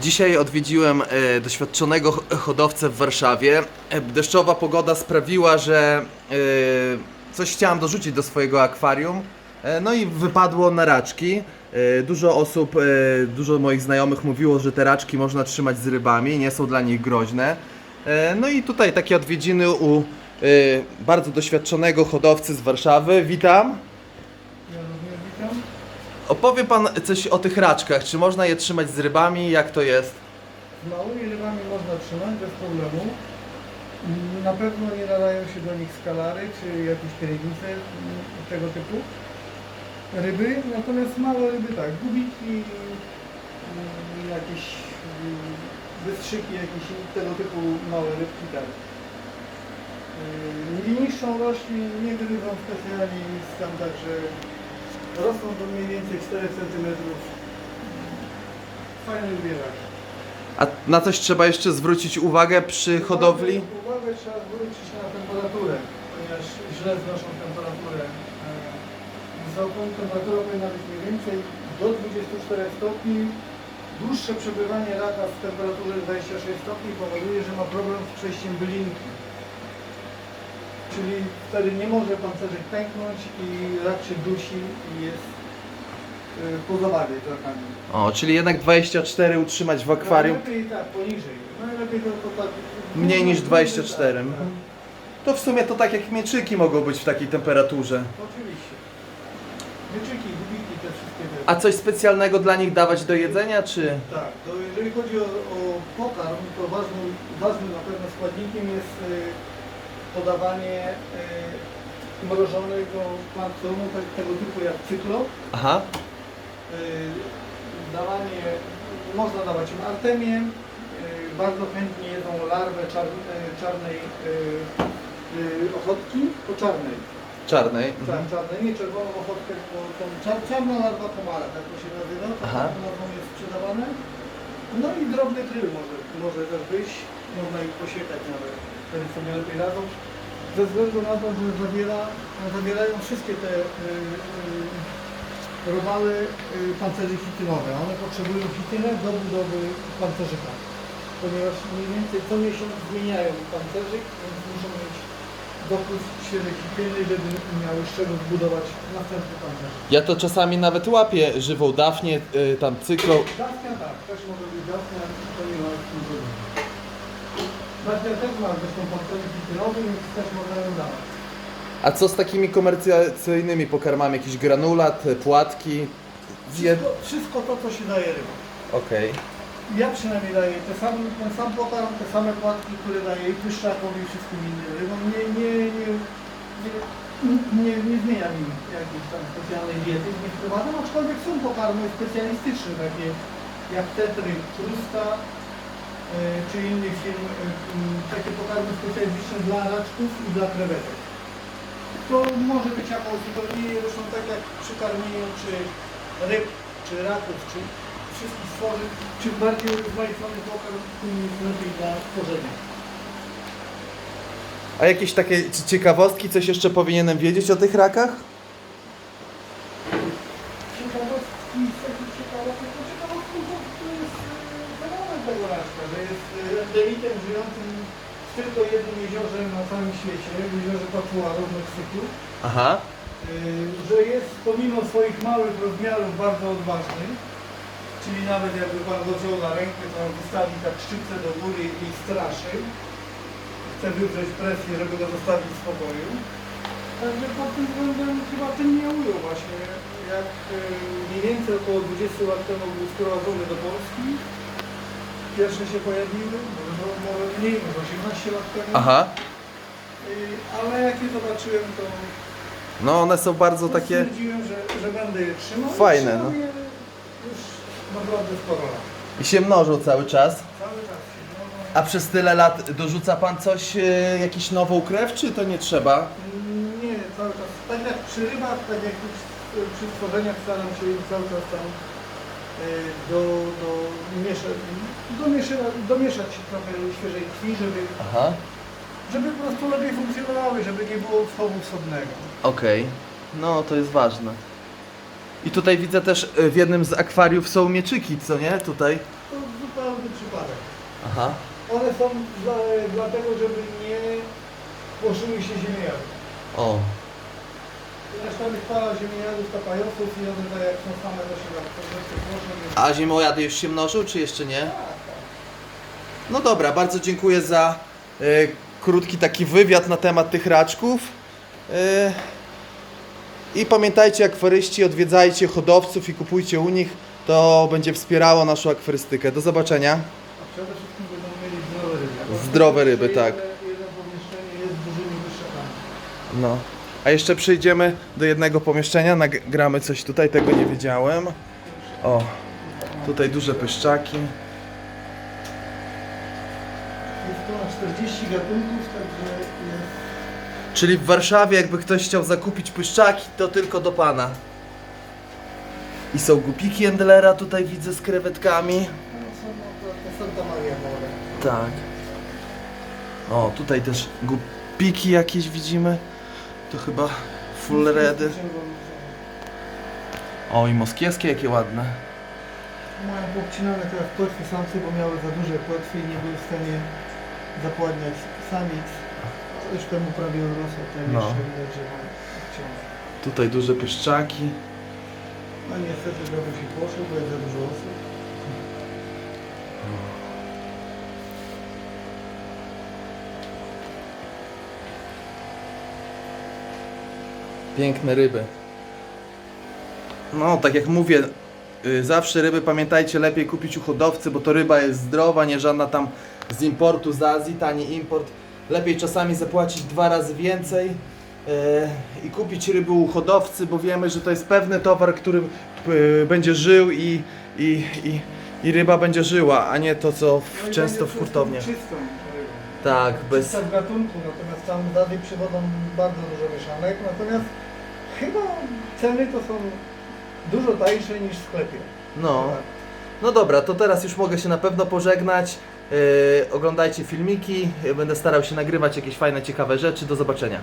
Dzisiaj odwiedziłem e, doświadczonego hodowcę w Warszawie. E, Deszczowa pogoda sprawiła, że e, coś chciałem dorzucić do swojego akwarium. No i wypadło na raczki. Dużo osób, dużo moich znajomych mówiło, że te raczki można trzymać z rybami, nie są dla nich groźne. No i tutaj takie odwiedziny u bardzo doświadczonego hodowcy z Warszawy. Witam. Opowie pan coś o tych raczkach. Czy można je trzymać z rybami? Jak to jest? Z małymi rybami można trzymać bez problemu. Mm, Na pewno nie nadają się do nich skalary czy jakieś piernice mm, tego typu ryby. Natomiast małe ryby tak, gubiki, mm, jakieś mm, wystrzyki, jakieś tego typu małe rybki tak. Yy, Nie niszczą roślin, nie gryzą specjalnie nic tam, także rosną do mniej więcej 4 cm. Fajny wybierak. A na coś trzeba jeszcze zwrócić uwagę przy hodowli? Uwagę trzeba zwrócić na temperaturę, ponieważ źle znoszą temperaturę e, wysoką. Temperatura powinna być mniej więcej do 24 stopni. Dłuższe przebywanie raka w temperaturze 26 stopni powoduje, że ma problem z przejściem bylinki. Czyli wtedy nie może pancerzyk pęknąć i się dusi i jest e, po zabawie rakami. O, czyli jednak 24 utrzymać w akwarium. Najlepiej tak, poniżej. Najlepiej to tak. Mniej niż tak, 24. tak. To w sumie to tak jak mieczyki mogą być w takiej temperaturze. Oczywiście. Wyczeki, gubiki, te wszystkie te. A coś specjalnego dla nich dawać do jedzenia, czy? Tak, to jeżeli chodzi o, o pokarm, to ważnym, ważnym na pewno składnikiem jest y, podawanie y, mrożonego planktonu tak, tego typu jak cyklop. Aha. Y, dawanie, można dawać im artemię. Y, bardzo chętnie jedzą larwę czar, czarnej y, ochotki, po czarnej. Czarnej. Tak, Mhm. czarne, nie czerwoną ochotkę, tylko tą czar, czarna larwa komara, tak to się nazywa, to Aha. larwą jest sprzedawane. No i drobny kryl może, może też być, można ich posiekać nawet, wtedy sobie lepiej radzą. Ze względu na to, że zawiera, zawierają wszystkie te y, y, robały y, pancerzy chitynowe. One potrzebują chitynę do budowy pancerzyka, ponieważ mniej więcej co miesiąc zmieniają pancerzyk, więc muszą mieć dopływ świeżej chityny, żeby miały z czego zbudować następny pancerz. Ja to czasami nawet łapię żywą dafnię, y, tam cyklo. Dafnia tak, też może być dafnia, to nie ma z tym problemu. Dafnia też ma zresztą pancerz chitynowy, więc też można ją dawać. A co z takimi komercyjnymi pokarmami? Jakiś granulat, płatki? Zje... Wszystko, wszystko to, co się daje rybom. Okej. Ja przynajmniej daję te sam, ten sam pokarm, te same płatki, które daję i pyszczakowi i wszystkim innym rybom. Nie, nie, nie, nie, nie, nie zmieniam im jakiejś tam specjalnej diety, nie wprowadzam, aczkolwiek są pokarmy specjalistyczne, takie jak tetry, trusta e, czy innych firm, e, m, takie pokarmy specjalistyczne dla raczków i dla krewetek. To może być jako uzupełnienie, zresztą tak jak przy karmieniu czy ryb, czy raków, czy wszystkich stworzeń, czym bardziej urozmaicony pokarm, tym jest lepiej dla tworzenia. A jakieś takie c- ciekawostki, coś jeszcze powinienem wiedzieć o tych rakach? Ciekawostki, z takich ciekawostek, to ciekawostką to to jest e, fenomen tego raczka, że jest e, endemitem żyjącym w tylko jednym jeziorze na całym świecie, w jeziorze Papua w Meksyku, Aha. e, że jest pomimo swoich małych rozmiarów bardzo odważny, czyli nawet jakby Pan go wziął na rękę, to on wystawi tak szczypce do góry i straszy, chce wywrzeć presję, żeby go zostawić w spokoju. Także pod tym względem chyba ten nie ujął właśnie, jak e, mniej więcej około 20 lat temu był sprowadzony do Polski. Pierwsze się pojawiły, może, może mniej, może 18 lat temu. Aha. E, Ale jak je zobaczyłem, to No one są bardzo takie... stwierdziłem, że, że będę je trzymał. Fajne, trzymam no. je Już I się mnożą cały czas. Cały czas się mogą. A przez tyle lat dorzuca pan coś, y, jakiś nową krew, czy to nie trzeba? Nie, cały czas. Tak jak przy rybach, tak jak przy, przy tworzeniach staram się im cały czas tam e, do, do miesza, domiesza, domieszać trochę świeżej krwi, żeby, Aha. żeby po prostu lepiej funkcjonowały, żeby nie było odchowu wschodnego. Okej. No to jest ważne. I tutaj widzę też y, w jednym z akwariów są mieczyki, co nie? Tutaj. To zupełnie Aha. One są dla, dlatego, żeby nie płoszyły się ziemniaki. O. Reszta wychwala ziemniaków, tapajosów i one tak jak są same to się tak po prostu płoszą. A już się mnożył, czy jeszcze nie? Tak, tak. No dobra, bardzo dziękuję za e, krótki taki wywiad na temat tych raczków. E, I pamiętajcie, akwaryści, odwiedzajcie hodowców i kupujcie u nich. To będzie wspierało naszą akwarystykę. Do zobaczenia. A przede wszystkim będą mieli zdrowe ryby. Zdrowe ryby, tak. Jedno, jedno pomieszczenie jest z dużymi wyszczepami. No. A jeszcze przyjdziemy do jednego pomieszczenia, nagramy coś tutaj, tego nie wiedziałem. O, tutaj duże pyszczaki. Jest tu na 40 gatunków, także jest... Czyli w Warszawie, jakby ktoś chciał zakupić pyszczaki, to tylko do pana. I są gupiki Endlera, tutaj widzę z krewetkami. Tak. O, tutaj też gupiki jakieś widzimy. To chyba full redy. O, i moskiewskie jakie ładne. Mają poobcinane teraz płetwy samce, bo miały za duże płetwy i nie były w stanie zapładniać samic. Już temu prawie urosło, ten No. jeszcze widać, że ma wciąż. Tutaj duże pyszczaki. No niestety trochę się poszło, bo jest za dużo osób. Piękne ryby. No, tak jak mówię, y, zawsze ryby pamiętajcie lepiej kupić u hodowcy, bo to ryba jest zdrowa, nie żadna tam z importu z Azji, tani import. Lepiej czasami zapłacić dwa razy więcej y, i kupić ryby u hodowcy, bo wiemy, że to jest pewny towar, który y, będzie żył i, i, i, i ryba będzie żyła, a nie to co w, No często w hurtowniach. Czystą. Tak, bez... Czysta w gatunku, natomiast tam dady przywodzą bardzo dużo mieszanek, natomiast chyba ceny to są dużo tańsze niż w sklepie. No. Tak. No dobra, to teraz już mogę się na pewno pożegnać. Yy, oglądajcie filmiki, będę starał się nagrywać jakieś fajne, ciekawe rzeczy. Do zobaczenia.